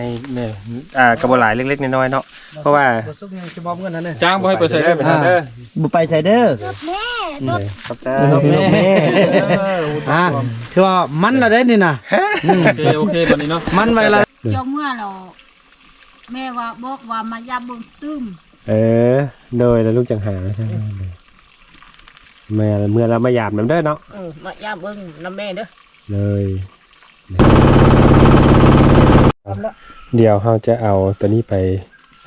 ให้แม่อ่ากระบอกหลายเล็กๆน้อยๆเนาะเพราะว่าบ่ซุกยังสิบ่เงินนั่นเด้อจ้างบ่ให้ไปใส่เด้อไปทางเด้อบ่ไปใส่เด้อนี่ครับเด้เอออแม่แม่อ่าถือว่ามันละได้นี่น่ะโอเคโอเคบัดนี้เนาะมันไว้ละเจ้าเมื่อเราแม่ว่าบอกว่ามายามเบิ่งตื้มเออโดยแล้วลูกจังหาแม่เมื่อเรามาหยาบน้ำเด้อเนาะเออมาย่าเบิ่งน้ำแม่เด้อเลย เดี๋ยวเราจะเอาตัวนี้ไป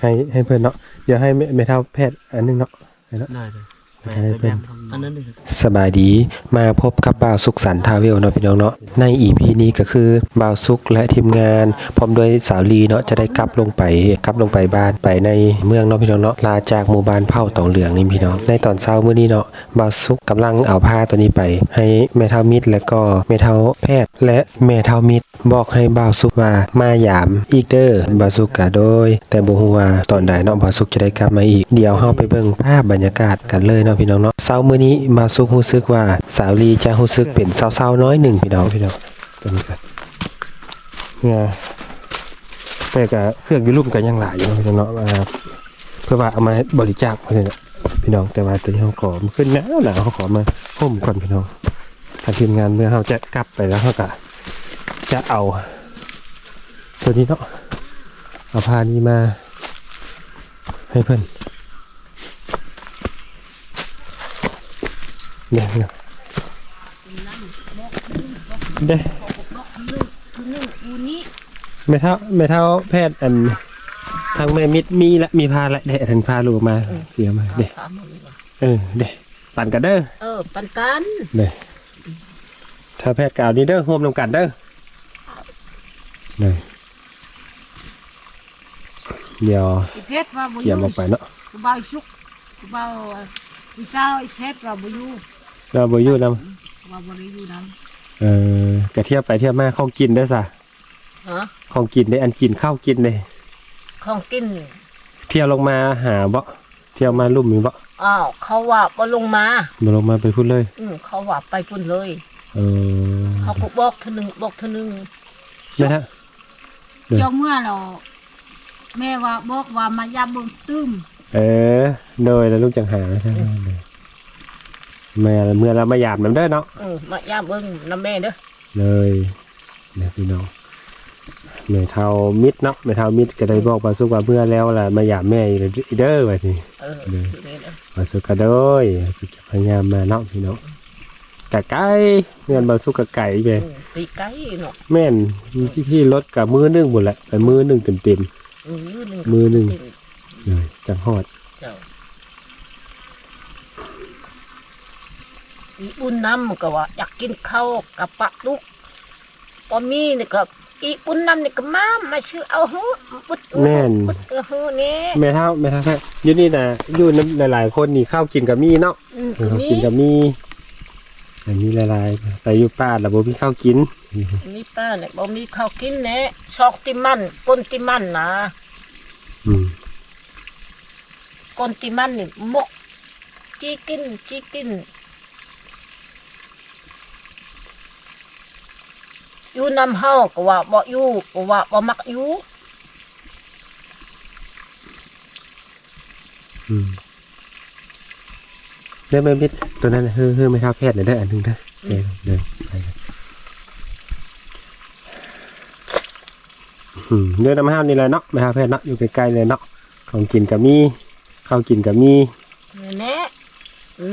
ให้ให้เพื่อนเนาะเดี๋ยวให้แม่แม่เท่าแพทย์อันหนึงเนาะให้เนาะได้เลย ให้เพื่นอันนั้นนี่สบายดีมาพบกับบ่าวสุขสันต์ทาเวลเนาะพี่น้องเนาะใน EP นี้ก็คือบ่าวสุขและทีมงาน พร้อมด้วยสาวลีเนาะจะได้กลับลงไปกลับลงไปบ้านไปในเมืองเนาะพี่น้องเนาะลาจากหมู่บ้านเผ่าตองเหลืองนี่พี่น้องในตอนเช้ามื้อนี้เนาะบ่าวสุขกำลังเอาผ้าตัวนี้ไป ให้แม่เท่ามิตรและก็แม่เท่าแพทย์ และแม่เท่ามิตร บอกให้บ่าวสุขว่ามาหยามอีกเด้อบ่าวสุขก็โดย แต่บ่ฮู้ว่าตอนใดเนาะบ่าวสุขจะได้กลับมาอีกเดี๋ยวเฮาไปเบิ่งภาพบรรยากาศกันเลยเนาะพี่น้องเนาะเช้ามื้อนี้บ่าวสุขรู้สึกว่าสาวลีจะรู้สึกเป็นเศร้าๆน้อยหนึ่งพี่น้องพี่น้องตัวนี้กันเนี่ยแต่ก็เครื่องยูรุ่มกันยังหลายอยู่พี่น้องเนาะเพื่อว่าเอามาบริจาคเพิ่นน่ะพี่น้องแต่ว่าตัวนี้เฮาขอขึ้นหนาวหนาวเฮาขอมาห่มก่อนพี่น้องทางทีมงานเมื่อเฮาจะกลับไปแล้วเฮาก็จะเอา ตัวนี้เนาะเอาพานี้มาให้เพื่อน เดี๋ยวเดี๋ยวเด้บอกนึงคือนึงอยู่นี้ไม่เท่าไม่เท่าแพทย์อันทางแม่มิดมีละมีพาละเด้ทันพาลูกมาเสียมาเด้ถามมาเลยว่าเออเด้สั่นกันเด้อเออปันกันเด้ถ้าแพทย์กล่าวนี้เด้อโฮมนำกันเด้อเด้เดี๋ยวอีเพชรว่าบ่อเกี่ยมยู่ออกไปเนาะกูเบาชุกกูเบาผู้สาวอีเพชรว่าบ่อยู่ เราบอยู่นว่าบ่ได้อยู่นํำเออกระเทียบไปเทียบมาของกินได้อสะฮะของกินได้อันกินข้าวกินเลยของกิน เที่ยวลงมาหาบ่เที่ยวมาลุ่มมีบ่อ้าวเขาว่าบ่ลงมามาลงมาไปพูดเลย อืมเขาว่าไปพุ่นเลย เออ เขาก็บอกเทอหนึงบอกเทอหนึงไม่ฮะเออเจ้าเมื่อเราแม่ว่าบอกว่ามายามเบิ่งตื้มเออโดยแล้วลูกจังหาใช่ไหม แม่เมื่อเรามาหยาบน้ำเด้อเนาะเออมาย่าเบิ่งน้ำแม่เด้อเลยเนี่ยพี่น้องแม่เท่ามิดเนาะแม่เท่ามิดก็ได้บอกปาสุกว่าเมื่อแล้วล่ะมาหยาบแม่อีกเด้อว่าสิเออเลยอยู่นี่เด้อปาสุกก็โดยจะพยายามมาเนาะพี่น้องกะไก่เงินปาสุกกะไก่ไปอืมตีไก่เนาะแม่นพี่พี่รถกับมือหนึงหมดแหละแต่มือหนึงเต็มเต็มอืมยืนหนึ่งมือหนึ่งติดๆเลยจังหอดเจ้า อีอุ่นน้ำก็ว่า อยากกินข้าวกับปะลูกพอมีนี่ก็อีอุ่นน้ำนี่ก็มามาชื่อเอาหูปุดแม่น ปุดเอาหูนี่แม่เท่าแม่เท่าแค่อยู่นี่นะอยู่น้ำหลาย ๆ คนนี่ข้าวกินกับมีเนาะอืมข้าวมีกินกับมีอันนี้หลายๆแต่อยู่ป้าแล้วบ่มีข้าวกิน มีป้าเนี่ยบ่มีข้าวกินแน่ชอกติมันก้นติมันนะอืมก้นติมันนี่มกจีกินจีกิน อยู่นำเฮาก็ว่าบ่อยู่ก็ว่าบ่มักอยู่อืมเด้อแม่มิดตัวนั้นน่ะเฮ้อเฮ้อไม่เท่าแพทย์หน่อยเด้ออันหนึงเด้อเดินเดินไปเลยอืมเดินน้ำห้าวนี่แหละเนาะไม่เท่าแพทย์เนาะอยู่ใกล้ๆเลยเนาะของกินกับมีข้าวกินกับมี นี่แหละ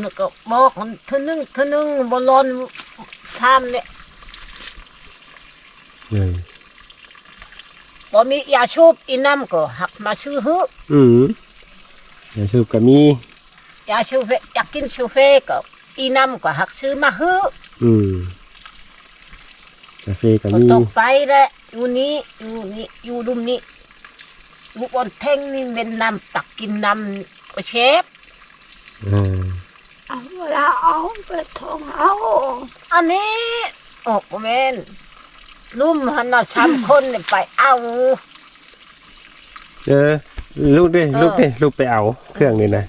แล้วก็บอกมันเท่านึงเท่านึงบ่ร้อนชามเนี่ยเลย บ่มียาชูบอีน้ำก็หักมาชื่อฮึอืมเดี๋ยวสูบกับมียาชูเฟอยากกินชูเฟก็อีน้ำก็หักซื้อมาฮึอืมกาแฟกับก็มีต้องไปแหละอยู่นี้อยู่นี่อยู่รุมนี้อยู่บนเท่งนี่เป็นน้ำตักกินน้ำก็เชฟอ่าเอาเวลาเอาไปทองเอาอันนี้โอ้โหแม่น นุ่มหันน่ะสามคนเนี่ยไปเอาเออ ลูกดิเออลูกดิลูกไปเอา เครื่องนี่นะ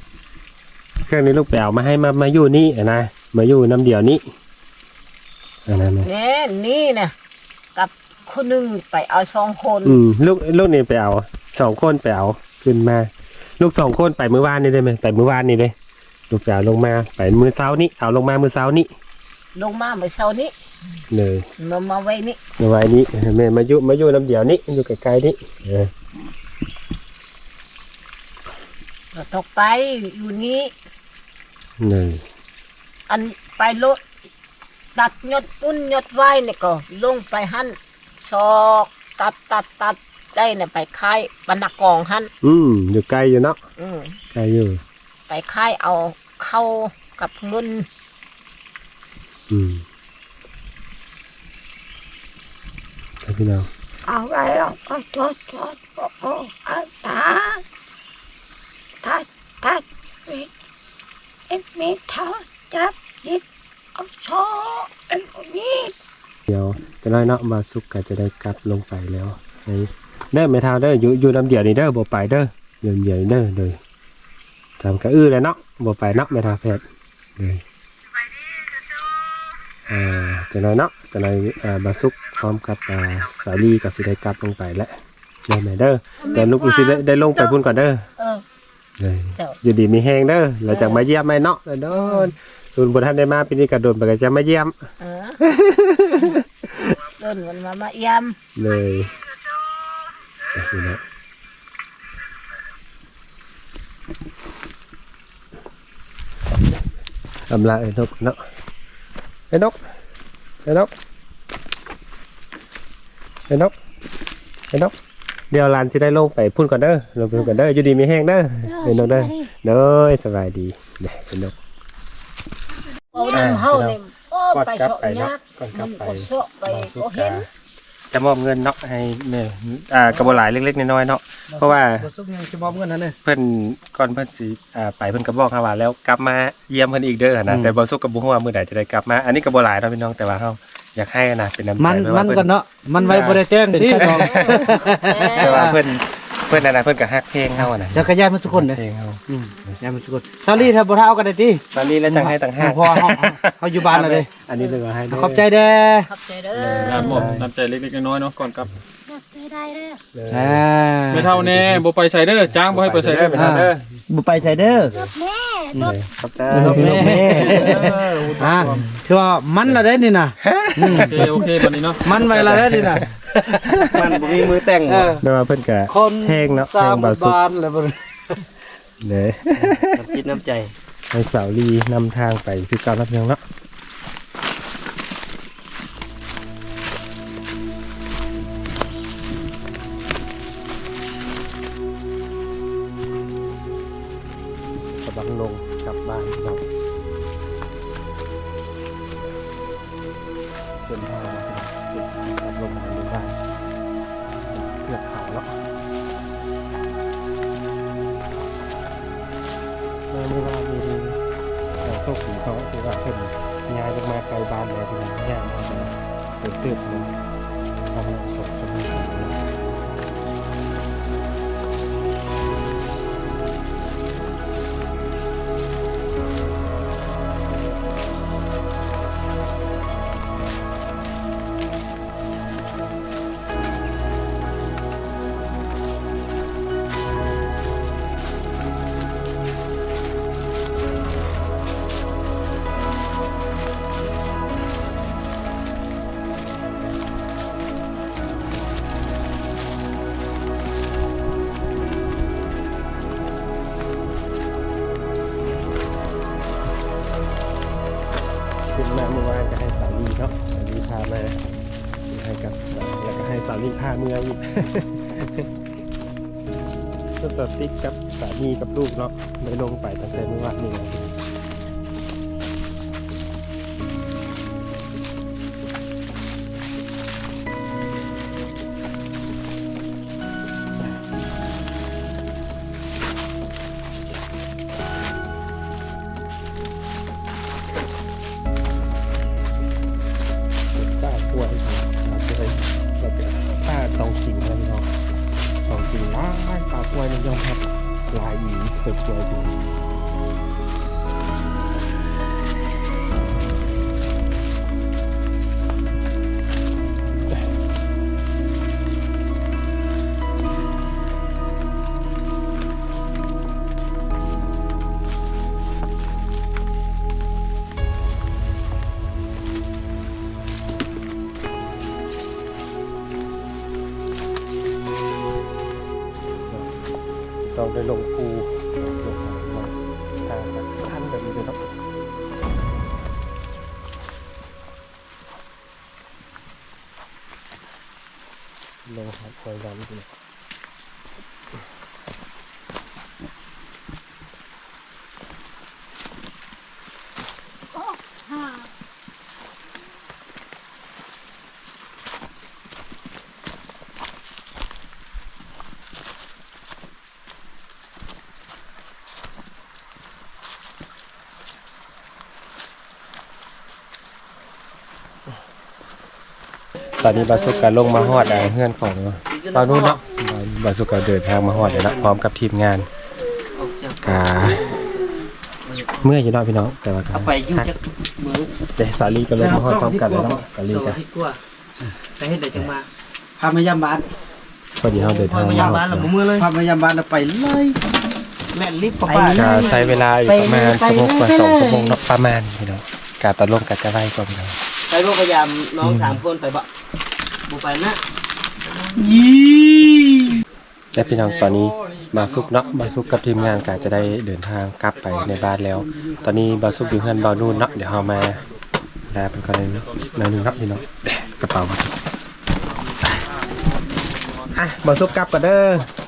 เครื่องนี้ลูกไปเอามาให้มามาอยู่นี่อะนะมาอยู่น้ำเดียวนี้อันนั้นนะเนี่ยนี่นะกับคนหนึงไปเอาสองคน อืมลูกลูกนี่ไปเอาสองคนไปเอาขึ้นมา ลูกสองคนไปมื้อวานนี่ได้ไหมไปมื้อวานนี่เลยลูกไปเอาลงมาไปมื้อเช้านี้เอาลงมามื้อเช้านี้ลงมาเมื่อเช้านี้ เลยมามาไว้นี่มื้อวานนี้แม่มาอยู่มาอยู่น้ำเดียวนี้อยู่ใกล้ๆนี่เออก็ตกไปอยู่นี้เลยอันไปรถตัดยดปุ้นยดไว้เนี่ยก็ลงไปหันซอกตัดตัดตัดได้เนี่ยไปค่ายบรรณากองหันอืมอยู่ใกล้อยู่เนาะอืมใกล้อยู่ ไปค่ายเอาเข้ากับเงินอืมครับ พี่น้องเอาไว้เอาเอาทอดทอดโอ้โอ้อาตาทัดทัดมีเอ็มมีเท้าจับยิดเอาโซ่เอ็มมีเดี๋ยวจะน้เนาะมาสุกก็จะได้กลับลงไปแล้วไอ้เด้อไม่เท่าเด้ออยู่อยู่น้ำเดียวนี่เด้อบ่ไปเด้อเดี๋ยวเดียวนี่เด้อเลยทำกระอื้อเลยเนาะบ่ไปเนาะไม่เท่าแพทย์เลยอ่าจะน้อยเนาะจะน้อยอ่ามาสุก พร้อมกับอ่าสาลีกับสิได้กลับลงไปแล้วเดี๋ยวแม่เด้อเดี๋ยวลูกสิได้ได้ลงไปพุ่นก่อนเด้อเออเลยเจ้าอยู่ดีมีแห้งเด้อเราจะมาเยี่ยมไหมเนาะโดนส่วนบุท่านได้มาปีนี้กระโดนไปก็จะมาเยี่ยมเออเดินมันมามาเยี่ยมเลยนี่นะทำลายไอ้นกเนาะไอ้นกไอ้นกไอ้นกไอ้นกเดี๋ยวหลานสิได้ลงไปพุ่นก่อนเด้อลงไปพุ่นก่อนเด้ออยู่ดีมีแห้งเด้อไอ้นกเด้อเด้อสบายดีเด้อไอ้นกเอาน้ำเฮาเนี่ยโอ้กอดไปกลับเชาะไปเนาะยากกอดกลับไปมันก็เชาะไปมาสุก็กเห็กานจะมอบเงินเนาะให้แม่อ่ากระบอกหลายเล็กๆน้อยๆเนาะเพราะว่าบ่สุกยังสิมอบเงินนั่นเด้อเพิ่นก่อนเพิ่นสิอ่าไปเพิ่นก็บอกเฮาว่าแล้วกลับมาเยี่ยมเพิ่นอีกเด้อนะอืมแต่บ่สุกกับบ่ฮู้ว่ามื้อใดจะได้กลับมาอันนี้ก็บ่หลายเนาะพี่น้องแต่ว่าเฮา อยากให้นะเป็นน้ำใจมันเพราะมัว่านเพิ่ก็เนาะมันไว้บ่ได้แต่งที่น้องแต่ว่าเพิ่นเพิ่นนั่นน่ะเพิ่นก็ฮักเพลงเฮาอะนะเดี๋ยวก็ย้ายมาสุคนเด้อเพลงเฮาอืมย้ายมาสุคนซาลี่ถ้าบ่เท่าก็ได้ติตอนนี้แล้วจังให้ต่างหากพอเฮาเฮาอยู่บ้านแล้วเด้อันนี้เลยว่าให้เด้ขอบใจเด้อขอบใจเด้องานหมดน้ำใจเล็กๆน้อยๆเนาะก่อนกลับใส่ได้เลยเลยอ่าไม่เท่าแน่บ่ไปใส่เด้อจ้างบ่ให้ไปใส่เด้อไปเด้อ บุไปไซเดอร์แม่เลยขอบใจโอเคอ่าถือว่ามันและเด้นี่น่ะอืมโอเคโอเคบัดนี้เนาะมันไว้และเด้นี่น่ะมันบ่มีมือแต่งเออแต่ว่าเพิ่นก็คนเพลงเนาะเพสาลมงบ่าวสุกบ้านแล้วบ่เลยน้ำจิตน้ำใจให้สาวลีนำทางไปคือเก่าแล้วพี่น้องเนาะ มื่อไม่ว่ามีเราโชคดีเขาที่ว่าเพิ่นย้ายลงมาไกลบ้านแล้วที่นย่างมาเติมเติมเลยทำให้สมสมบูรณ์ พาเมืองอีกก็สติ๊กกับสามีกับลูกเนาะไม่ลงไปตั้งแต่เมื่อวานนี้ายป้ากล้วย เราได้ลงภูลงมาทางมาสั้นแบบนี้เลยครับลงหาคอยดำดู ตอนนี้บาสุกก็ลงมาฮอดอ่าเฮือนของบานุ่นเนาะบาสุกก็เดินทางมาฮอดแล้วเนาะพร้อมกับทีมงานกาเมื่อยอยู่เนาะพี่น้องแต่ว่าก็เอาไปอยู่จักมือแต่สาลีก็ลงมาฮอดพร้อมกันแล้วเนาะสาลีสองก็อาทิตย์กว่าไปเฮ็ดได้จังมาพามายามบ้านพอดีเฮาเดินทางพามามาฮยามอดบ้านแล้วเนาะบ่มือเลยพามายามบ้านน่ะไปเลยแม่นรีบเข้าบ้านก็ใช้เวลาอยู่ประมาณชั่วโมงกว่าสองชั่วโมงเนาะประมาณพี่น้องกาตะลงกาจะไว้ก่อนพี่น้อง ไปบ่พยายามน้องสามคนไปบ่บ่ไปนะและพี่น้องตอนนี้บาสุกเนาะบาสุกกับทีมงานก็จะได้เดินทางกลับไปในบ้านแล้ว ตอนนี้บาสุกอยู่เฮือนบานู่นเนาะเดี๋ยวเฮามาลาเป็นกันเลยหน่อยหนึงครับพี่น้องกระเป๋าบาสุกอะบาสุกกลับกันเด้อ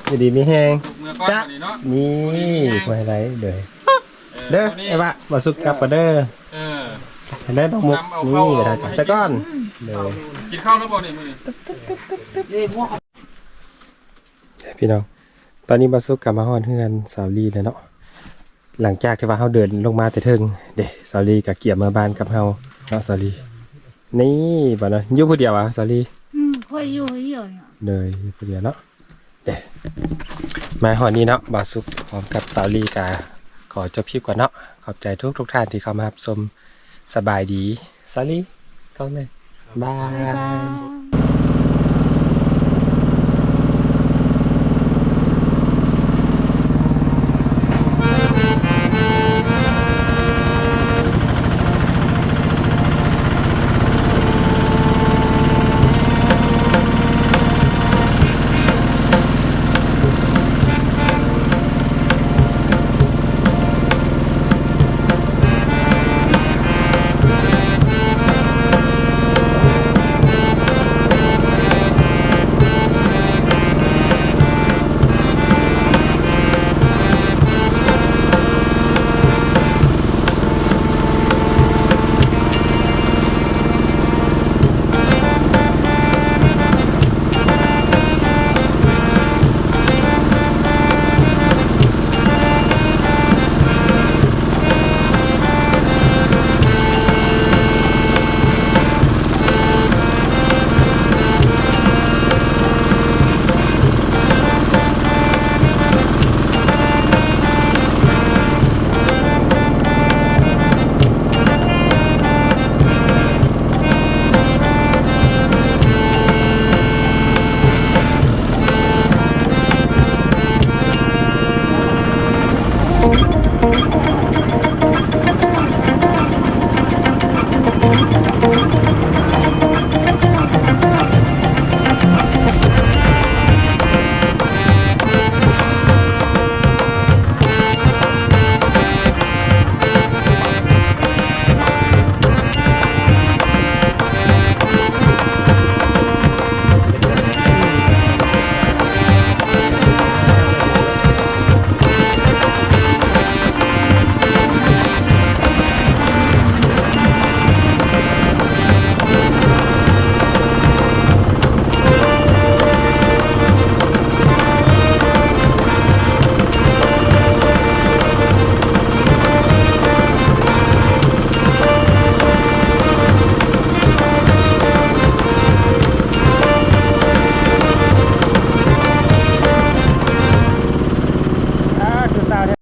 อยู่ดีมีแฮงเมื่อก่อนบัดนี้เนาะนี่ไว้ไรเด้อเด้อไอ้บะบาสุกกลับกันเด้อเออ ได้ดอกมุกนี่ก็ได้จ้ะแต่ก่อนเด้อกินข้าวแล้วบ่นี่มื้อนี้พี่น้อง ตอนนี้บาสุกกลับมาฮอดเฮือนสาวลีแล้วเนาะ หลังจากที่ว่าเฮาเดินลงมาแต่เทิงเด้สาวลีก็เกี่ยมมาบ้านกับเฮาเนาะสาวลี นี่บ่เนาะอยู่ผู้เดียวอะสาวลีอืมค่อยอยู่อยู่เนี่ยเลยอยู่ผู้เดียวเนาะเด้มาฮอดนี้เนาะบาสุกพร้อมกับสาวลีกาขอจบคลิปก่อนเนาะ ขอบใจทุกทุกๆท่านที่เข้ามารับชม สบายดีสาวลีก็เลยบาย